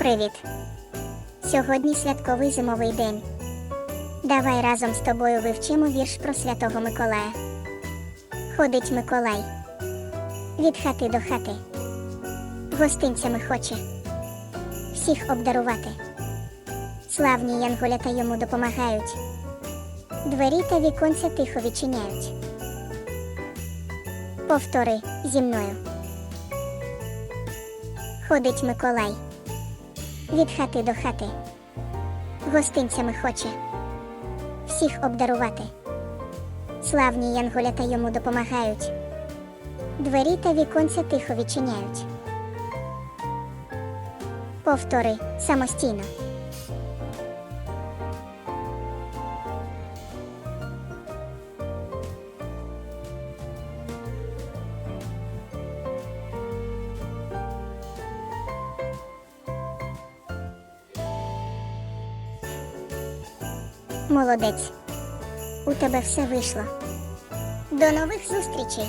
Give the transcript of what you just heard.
Привіт! Сьогодні святковий зимовий день. Давай разом з тобою вивчимо вірш про святого Миколая. Ходить Миколай від хати до хати. Гостинцями хоче всіх обдарувати. Славні янголята йому допомагають. Двері та віконця тихо відчиняють. Повтори зі мною. Ходить Миколай від хати до хати. Гостинцями хоче всіх обдарувати. Славні янголята йому допомагають. Двері та віконця тихо відчиняють. Повтори самостійно. Молодець. У тебе все вийшло. До нових зустрічей!